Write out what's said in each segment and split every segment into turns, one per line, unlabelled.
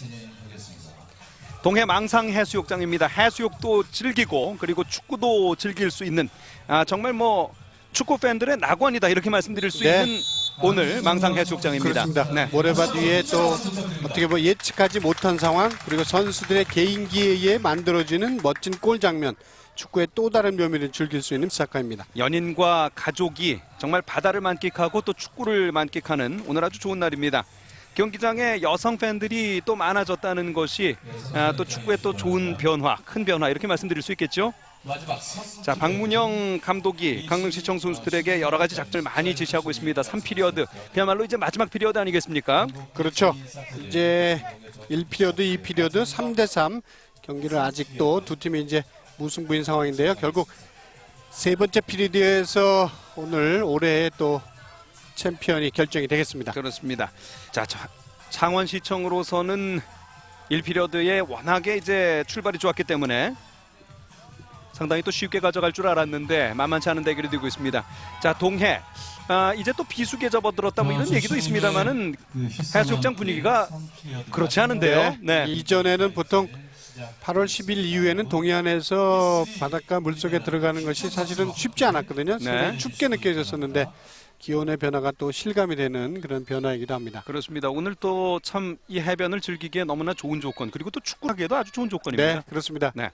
진행하겠습니다.
동해 망상 해수욕장입니다. 해수욕도 즐기고 그리고 축구도 즐길 수 있는 아, 정말 뭐 축구 팬들의 낙원이다 이렇게 말씀드릴 수
네.
있는 오늘 망상 해수욕장입니다.
그렇습니다.
네.
모래밭 위에 또 어떻게 보면 예측하지 못한 상황 그리고 선수들의 개인기에 의해 만들어지는 멋진 골 장면 축구의 또 다른 묘미를 즐길 수 있는 사카입니다.
연인과 가족이 정말 바다를 만끽하고 또 축구를 만끽하는 오늘 아주 좋은 날입니다. 경기장에 여성 팬들이 또 많아졌다는 것이 아, 또 축구의 또 좋은 변화, 큰 변화 이렇게 말씀드릴 수 있겠죠. 자, 박문영 감독이 강릉시청 선수들에게 여러 가지 작전을 많이 지시하고 있습니다. 3피리어드 그야말로 이제 마지막 피리어드 아니겠습니까?
그렇죠. 이제 1피리어드, 2피리어드 3대 3 경기를 아직도 두 팀이 이제 무승부인 상황인데요. 결국 세 번째 피리어드에서 오늘 올해의 또 챔피언이 결정이 되겠습니다.
그렇습니다. 자, 자 창원시청으로서는 1피리어드에 워낙에 이제 출발이 좋았기 때문에 상당히 또 쉽게 가져갈 줄 알았는데 만만치 않은 대결이 되고 있습니다. 자, 동해. 아, 이제 또 비수기에 접어들었다 뭐 이런 얘기도 있습니다만은 해수욕장 분위기가 그렇지 않은데요. 네.
이전에는 보통 8월 10일 이후에는 동해안에서 바닷가 물속에 들어가는 것이 사실은 쉽지 않았거든요. 상당히
네.
춥게 느껴졌었는데 기온의 변화가 또 실감이 되는 그런 변화이기도 합니다.
그렇습니다. 오늘 또 참 이 해변을 즐기기에 너무나 좋은 조건 그리고 또 축구하기에도 아주 좋은 조건입니다.
네, 그렇습니다.
네.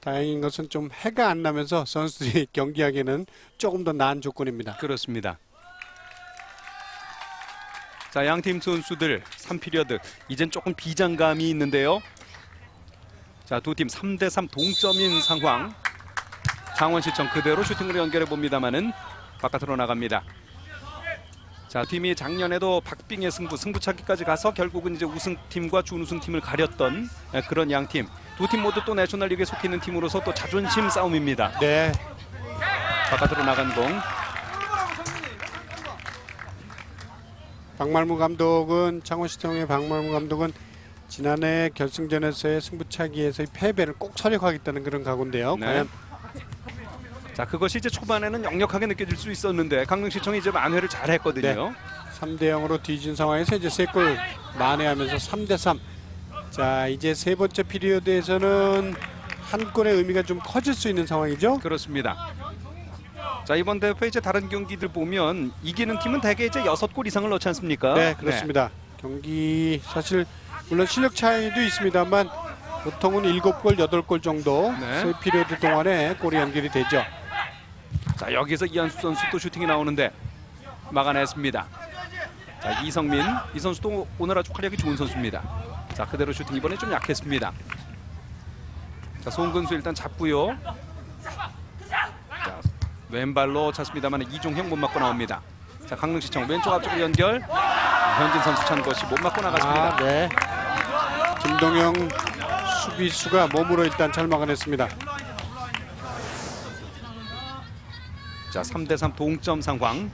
다행인 것은 좀 해가 안 나면서 선수들이 경기하기에는 조금 더 나은 조건입니다.
그렇습니다. 자, 양 팀 선수들 3피리어드 이젠 조금 비장감이 있는데요. 자, 두 팀 3 대 3 동점인 상황. 창원시청 그대로 슈팅으로 연결해 봅니다만은 바깥으로 나갑니다. 자, 팀이 작년에도 박빙의 승부, 승부차기까지 가서 결국은 이제 우승팀과 준우승팀을 가렸던 에, 그런 양 팀. 두 팀 모두 또 내셔널리그에 속해 있는 팀으로서 또 자존심 싸움입니다.
네,
바깥으로 나간 공.
박말무 감독은 창원시청의 박말무 감독은 지난해 결승전에서의 승부차기에서의 패배를 꼭 설력하겠다는 그런 각오인데요.
네.
과연
자 그것이 이제 초반에는 역력하게 느껴질 수 있었는데 강릉시청이 이제 만회를 잘했거든요.
3대 0으로 뒤진 상황에서 이제 세 골 만회하면서 3대 3. 자, 이제 세 번째 피리어드에서는 한 골의 의미가 좀 커질 수 있는 상황이죠.
그렇습니다. 자 이번 대회 이제 다른 경기들 보면 이기는 팀은 대개 이제 여섯 골 이상을 넣지 않습니까?
네, 그렇습니다. 경기 사실 물론 실력 차이도 있습니다만 보통은 7골, 8골 정도
네.
세 피리어드 동안에 골이 연결이 되죠.
네. 자 여기서 이한수 선수 또 슈팅이 나오는데 막아냈습니다. 자 이성민 이 선수도 오늘 아주 활약이 좋은 선수입니다. 자 그대로 슈팅 이번에 좀 약했습니다. 자 송근수 일단 잡고요. 자 왼발로 찼습니다만 이종형 못 맞고 나옵니다. 자 강릉시청 왼쪽 앞쪽으로 연결 현진 선수 찬 것이 못 맞고 나갔습니다.
아, 네. 김동영 수비수가 몸으로 일단 잘 막아냈습니다.
자 3대 3 동점 상황.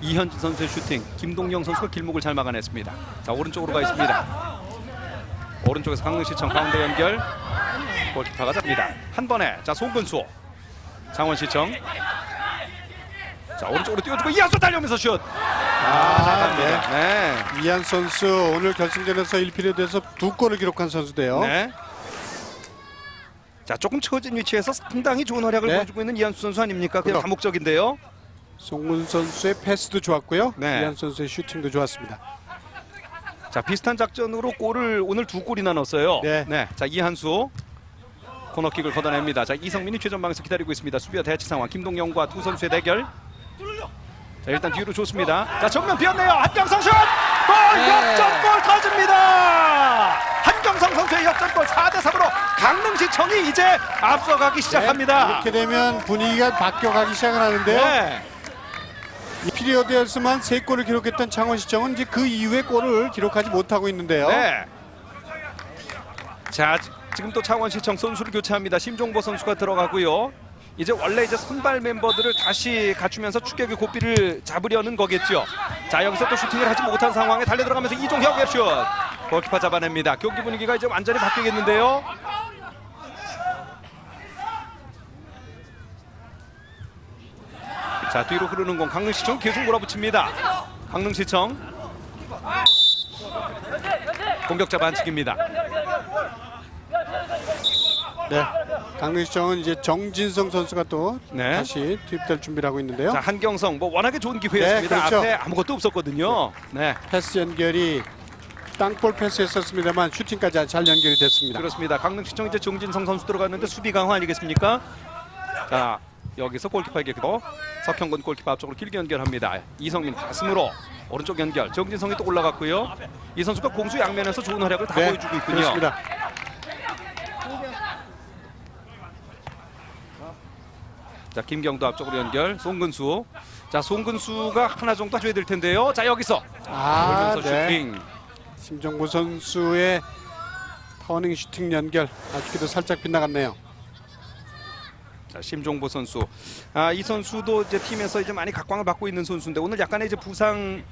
이현진 선수의 슈팅 김동영 선수가 길목을 잘 막아냈습니다. 자 오른쪽으로 가 있습니다. 오른쪽에서 강릉시청 가운데 연결. 골키퍼가 잡니다. 한 번에 자 송근수. 장원시청. 자 오른쪽으로 띄워주고 이한수 달려오면서 슛.
아,
나갑니다. 네.
이한 선수 오늘 결승전에서 1피리어드에서 두 골을 기록한 선수인데요.
네. 자 조금 처진 위치에서 상당히 좋은 활약을
네.
보여주고 있는 이한수 선수 아닙니까? 그냥
그럼.
다목적인데요.
송문 선수의 패스도 좋았고요.
네.
이한 선수의 슈팅도 좋았습니다.
자 비슷한 작전으로 골을 오늘 두 골이나 넣었어요.
네.
자 이한수 코너킥을 걷어냅니다. 자 이성민이 최전방에서 기다리고 있습니다. 수비와 대치 상황. 김동영과 두 선수의 대결. 자 일단 뒤로 좋습니다. 자 정면 비었네요. 한경성 슛! 골!
네.
역전골 터집니다. 한경성 선수의 역전골 4대 3으로 강릉시청이 이제 앞서가기 시작합니다.
네, 이렇게 되면 분위기가 바뀌어가기 시작을 하는데요.
네.
이 피리어드에서만 세 골을 기록했던 창원시청은 이제 그 이후에 골을 기록하지 못하고 있는데요.
네. 자 지- 지금 또 창원시청 선수를 교체합니다. 심종보 선수가 들어가고요. 이제 원래 이제 선발 멤버들을 다시 갖추면서 추격의 고삐를 잡으려는 거겠죠. 자 여기서 또 슈팅을 하지 못한 상황에 달려 들어가면서 이종혁의 슛. 골키퍼 잡아냅니다. 경기 분위기가 이제 완전히 바뀌겠는데요. 자 뒤로 흐르는 공 강릉시청 계속 몰아붙입니다. 강릉시청 공격자 반칙입니다.
네. 강릉시청은 이제 정진성 선수가 또
네.
다시 투입될 준비를 하고 있는데요.
자 한경성 뭐 워낙에 좋은 기회였습니다.
네, 그렇죠.
앞에 아무것도 없었거든요. 네
패스 연결이 땅볼 패스였었습니다만 슈팅까지 잘 연결이 됐습니다.
그렇습니다. 강릉시청 이제 정진성 선수 들어갔는데 수비 강화 아니겠습니까? 자 여기서 골키퍼에게 고 석형근 골키퍼 앞쪽으로 길게 연결합니다. 이성민 가슴으로 오른쪽 연결. 정진성이 또 올라갔고요. 이 선수가 공수 양면에서 좋은 활약을 다 보여주고 있군요.
네, 그렇습니다.
자 김경도 앞쪽으로 연결. 송근수. 자 송근수가 하나 정도 줘야 될 텐데요. 자 여기서
아,
돌면서
네.
슈팅.
심정구 선수의 터닝 슈팅 연결 아쉽게도 살짝 빗나갔네요.
자, 심종보 선수. 아, 이 선수도 이제 팀에서 이제 많이 각광을 받고 있는 선수인데 오늘 약간의 이제 부상이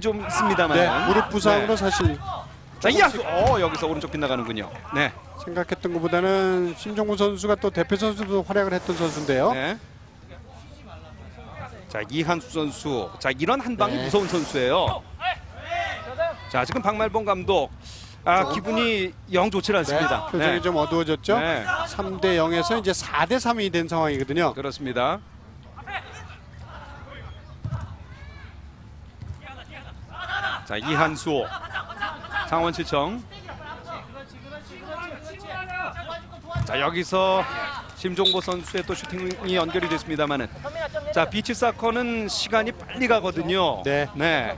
좀 있습니다만.
네, 무릎 부상으로
네.
사실
자, 이하수. 어, 여기서 오른쪽 빗나가는군요. 네.
생각했던 것보다는 심정구 선수가 또 대표 선수도 활약을 했던 선수인데요.
네. 자, 이한수 선수. 자, 이런 한 방이
네.
무서운 선수예요. 자, 지금 박말봉 감독. 아, 기분이 영 좋지 않습니다.
네, 표정이 좀 어두워졌죠.
네.
3대 0에서 이제 4대 3이 된 상황이거든요.
그렇습니다. 자 이한수 장원시청 자 여기서 심종보 선수의 또 슈팅이 연결이 됐습니다만은 자 비치 사커는 시간이 빨리 가거든요.
네.
네.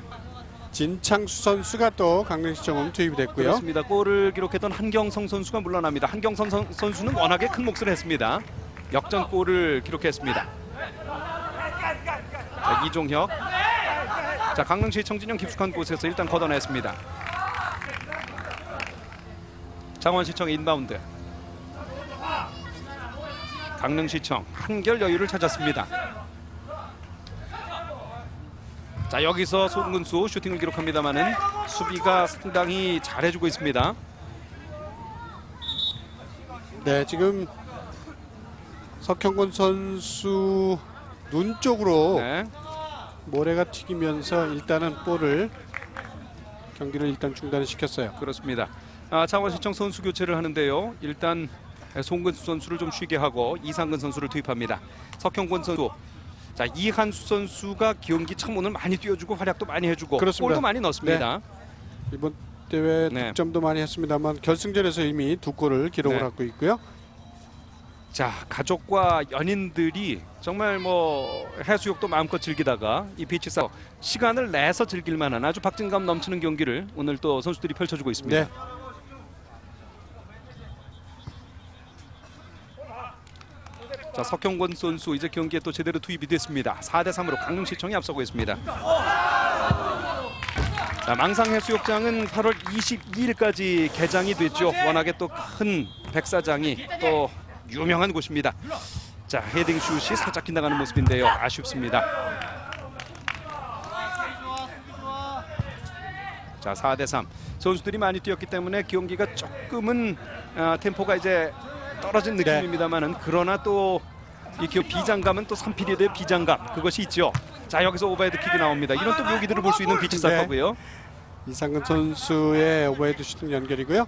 진창수 선수가 또 강릉시청으로 투입이 됐고요.
그렇습니다. 골을 기록했던 한경성 선수가 물러납니다. 한경성 선, 선수는 워낙에 큰 몫을 했습니다. 역전골을 기록했습니다. 자, 이종혁. 자, 강릉시 청진영 깊숙한 곳에서 일단 걷어냈습니다. 장원시청의 인바운드. 강릉시청 한결 여유를 찾았습니다. 자 여기서 송근수 슈팅을 기록합니다만은 수비가 상당히 잘해주고 있습니다.
네, 지금 석형곤 선수 눈 쪽으로
네.
모래가 튀기면서 일단은 볼을 경기를 일단 중단을 시켰어요.
그렇습니다. 아, 창원시청 선수 교체를 하는데요. 일단 송근수 선수를 좀 쉬게 하고 이상근 선수를 투입합니다. 석형권 선수. 자 이한수 선수가 경기 참 오늘 많이 뛰어주고 활약도 많이 해주고
그렇습니다.
골도 많이 넣었습니다.
이번 대회
네.
득점도 많이 했습니다만 결승전에서 이미 두 골을 기록을
네.
하고 있고요.
자 가족과 연인들이 정말 뭐 해수욕도 마음껏 즐기다가 이 비치사 시간을 내서 즐길 만한 아주 박진감 넘치는 경기를 오늘 또 선수들이 펼쳐주고 있습니다.
네.
자 석형권 선수 이제 경기에 또 제대로 투입이 됐습니다. 4대 3으로 강릉시청이 앞서고 있습니다. 자 망상해수욕장은 8월 22일까지 개장이 됐죠. 워낙에 또 큰 백사장이 또 유명한 곳입니다. 자 헤딩 슛이 살짝 빗나가는 모습인데요. 아쉽습니다. 자 4대 3 선수들이 많이 뛰었기 때문에 경기가 조금은 아, 템포가 이제 떨어진
네.
느낌입니다만은 그러나 또이 기업 비장감은 또 3피리드의 비장감 그것이 있죠. 자 여기서 오버헤드 킥이 나옵니다. 이런 또 묘기들을 볼 수 있는 비치
네.
사커고요.
이상근 선수의 오버헤드 슈팅 연결이고요.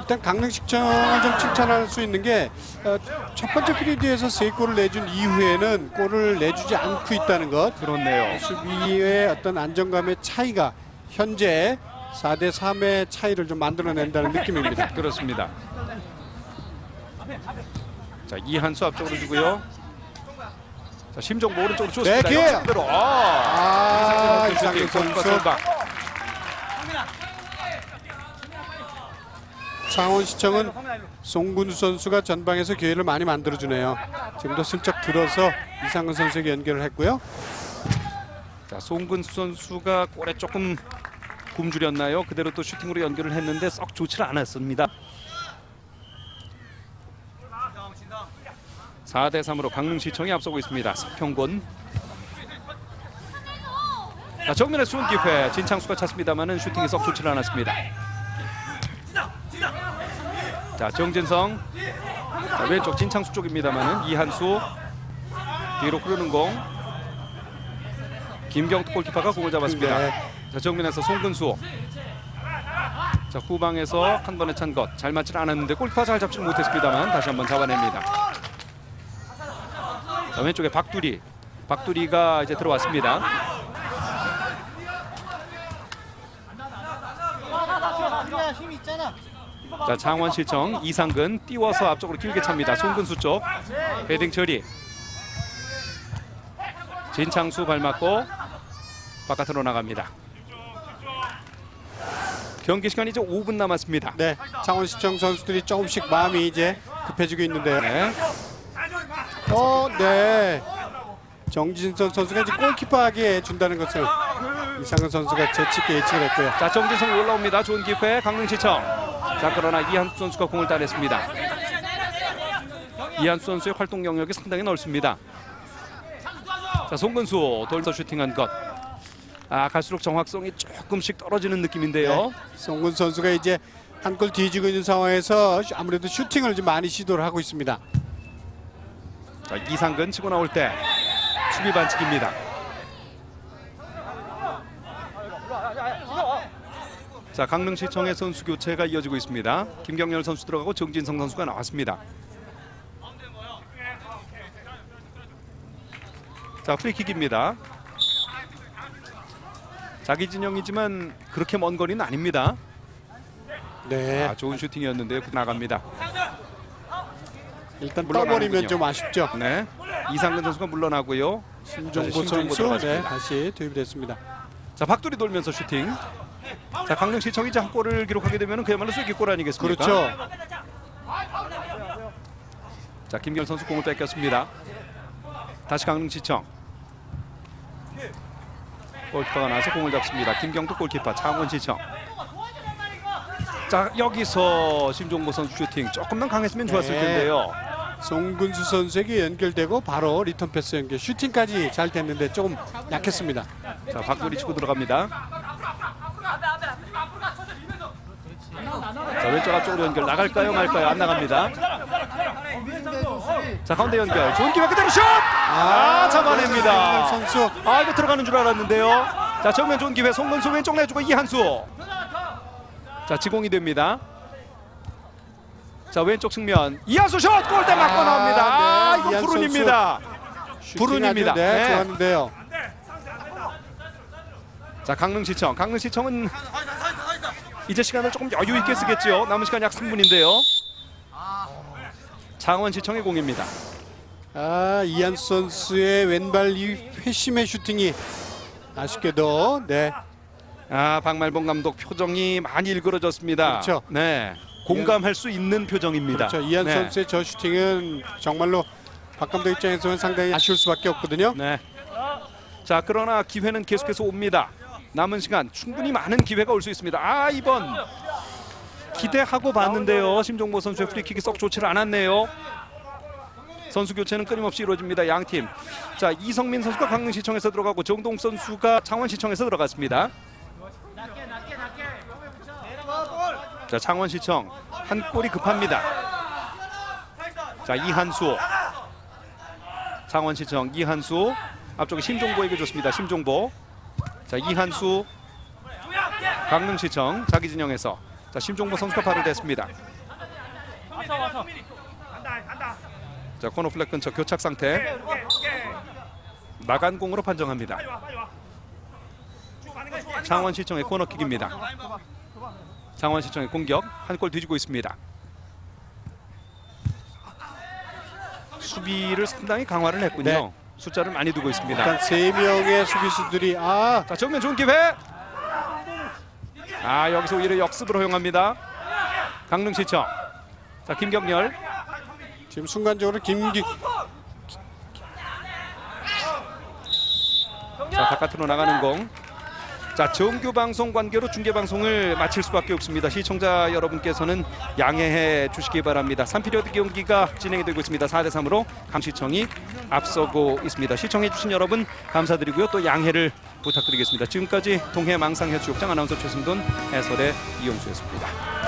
일단 강릉시청을 좀 칭찬할 수 있는 게 어, 첫 번째 피리드에서 세 골을 내준 이후에는 골을 내주지 않고 있다는 것.
그렇네요.
수비의 어떤 안정감의 차이가 현재 4대 3의 차이를 좀 만들어낸다는 느낌입니다.
그렇습니다. 자 이한수 앞쪽으로 주고요. 자 심정보 오른쪽으로 줬습니다.
네.
그대로. 아,
아,
선수.
선수. 창원시청은 송군수 선수가 전방에서 기회를 많이 만들어주네요. 지금도 슬쩍 들어서 이상근 선수에게 연결을 했고요.
자 송근수 선수가 골에 조금 굶주렸나요? 그대로 또 슈팅으로 연결을 했는데 썩 좋지는 않았습니다. 4대 3으로 강릉시청이 앞서고 있습니다. 석평곤. 자, 정면에 수훈 기회 진창수가 찼습니다만은 슈팅이 썩 좋지는 않았습니다. 자 정진성 자, 왼쪽 진창수 쪽입니다만은 이한수 뒤로 흐르는 공 김경태 골키퍼가 공을 잡았습니다.
네.
자 정면에서 송근수 자 후방에서 한 번에 찬 것 잘 맞질 않았는데 골파 잘 잡지 못했습니다만 다시 한번 잡아냅니다. 자 왼쪽에 박두리, 박두리가 이제 들어왔습니다. 자 장원시청 이상근 띄워서 앞쪽으로 길게 찹니다. 송근수 쪽 헤딩 처리. 진창수 발 맞고 바깥으로 나갑니다. 경기 시간 이제 5분 남았습니다.
네, 창원시청 선수들이 조금씩 마음이 이제 급해지고 있는데요.
네.
어, 네. 정진선 선수가 이제 골키퍼하게 준다는 것을 이상은 선수가 재치있게 예측을 했고요.
자 정진성 올라옵니다. 좋은 기회 강릉시청. 자 그러나 이한수 선수가 공을 따냈습니다. 이한수 선수의 활동 영역이 상당히 넓습니다. 자 송근수 돌서 슈팅한 것. 아 갈수록 정확성이 조금씩 떨어지는 느낌인데요.
송군 선수가 이제 한 골 뒤지고 있는 상황에서 아무래도 슈팅을 좀 많이 시도를 하고 있습니다.
자 이상근 치고 나올 때 수비 반칙입니다. 자 강릉시청의 선수 교체가 이어지고 있습니다. 김경열 선수 들어가고 정진성 선수가 나왔습니다. 자 프리킥입니다. 자기 진영이지만 그렇게 먼 거리는 아닙니다.
네,
아, 좋은 슈팅이었는데요. 나갑니다.
일단. 떠버리면 좀 아쉽죠.
네, 이상근 선수가 물러나고요.
신종보 선수 네. 다시 투입됐습니다.
자 박두리 돌면서 슈팅. 자 강릉시청이 한 골을 기록하게 되면 그야말로 쐐기골 아니겠습니까?
그렇죠.
자 김경 선수 공을 뺏겼습니다. 다시 강릉시청. 골키퍼가 나와서 공을 잡습니다. 김경도 골키퍼 창원시청. 자 여기서 심종보 선수 슈팅 조금만 강했으면 좋았을
네.
텐데요.
송근수 선수에게 연결되고 바로 리턴 패스 연결 슈팅까지 잘 됐는데 조금 약했습니다.
자 박두리 치고 들어갑니다. 자 왼쪽 앞쪽으로 연결 나갈까요 말까요 안 나갑니다. 자 가운데 연결 좋은 기회 그대로 슛! 아 잡아냅니다.
선수
아 이거 들어가는 줄 알았는데요. 자 정면 좋은 기회 송건수 왼쪽 내주고 이한수. 자 지공이 됩니다. 자 왼쪽 측면 이한수 슛 골대 맞고
아,
나옵니다. 아
네,
이거
이한수
불운입니다.
슈팅
불운입니다.
아주, 네,
네.
좋았는데요.
자 강릉시청 강릉시청은 이제 시간을 조금 여유 있게 쓰겠죠. 남은 시간 약 3분인데요. 창원시청의 공입니다.
아 이한 선수의 왼발 이 회심의 슈팅이 아쉽게도 네
아 박말봉 감독 표정이 많이 일그러졌습니다.
그렇죠.
네 공감할 수 있는 표정입니다.
그렇죠. 이한
네.
선수의 저 슈팅은 정말로 박 감독 입장에서는 상당히 아쉬울 수밖에 없거든요.
네. 자 그러나 기회는 계속해서 옵니다. 남은 시간 충분히 많은 기회가 올 수 있습니다. 아 이번 기대하고 봤는데요. 심종보 선수의 프리킥이 썩 좋지를 않았네요. 선수 교체는 끊임없이 이루어집니다. 양 팀. 자 이성민 선수가 강릉시청에서 들어가고 정동 선수가 창원시청에서 들어갔습니다. 자 창원시청 한 골이 급합니다. 자 이한수 창원시청 이한수 앞쪽에 심종보에게 줬습니다. 심종보. 자 이한수 강릉시청 자기 진영에서 자 심종보 선수가 발을 댔습니다. 자 코너 플랫 근처 교착 상태. 나간 공으로 판정합니다. 창원시청의 코너킥입니다. 창원시청의 공격 한 골 뒤지고 있습니다. 수비를 상당히 강화를 했군요.
네.
숫자를 많이 두고 있습니다.
일단 세 명의 수비수들이 아
자 정면 좋은 기회. 아 여기서 오히려 역습을 허용합니다. 강릉시청. 자 김경렬.
지금 순간적으로 김기
자 바깥으로 나가는 공. 자 정규 방송 관계로 중계 방송을 마칠 수밖에 없습니다. 시청자 여러분께서는 양해해 주시기 바랍니다. 3피리어드 경기가 진행이 되고 있습니다. 4대 3으로 감시청이 앞서고 있습니다. 시청해 주신 여러분 감사드리고요. 또 양해를 부탁드리겠습니다. 지금까지 동해 망상해 수욕장 아나운서 최승돈 해설의 이용수였습니다.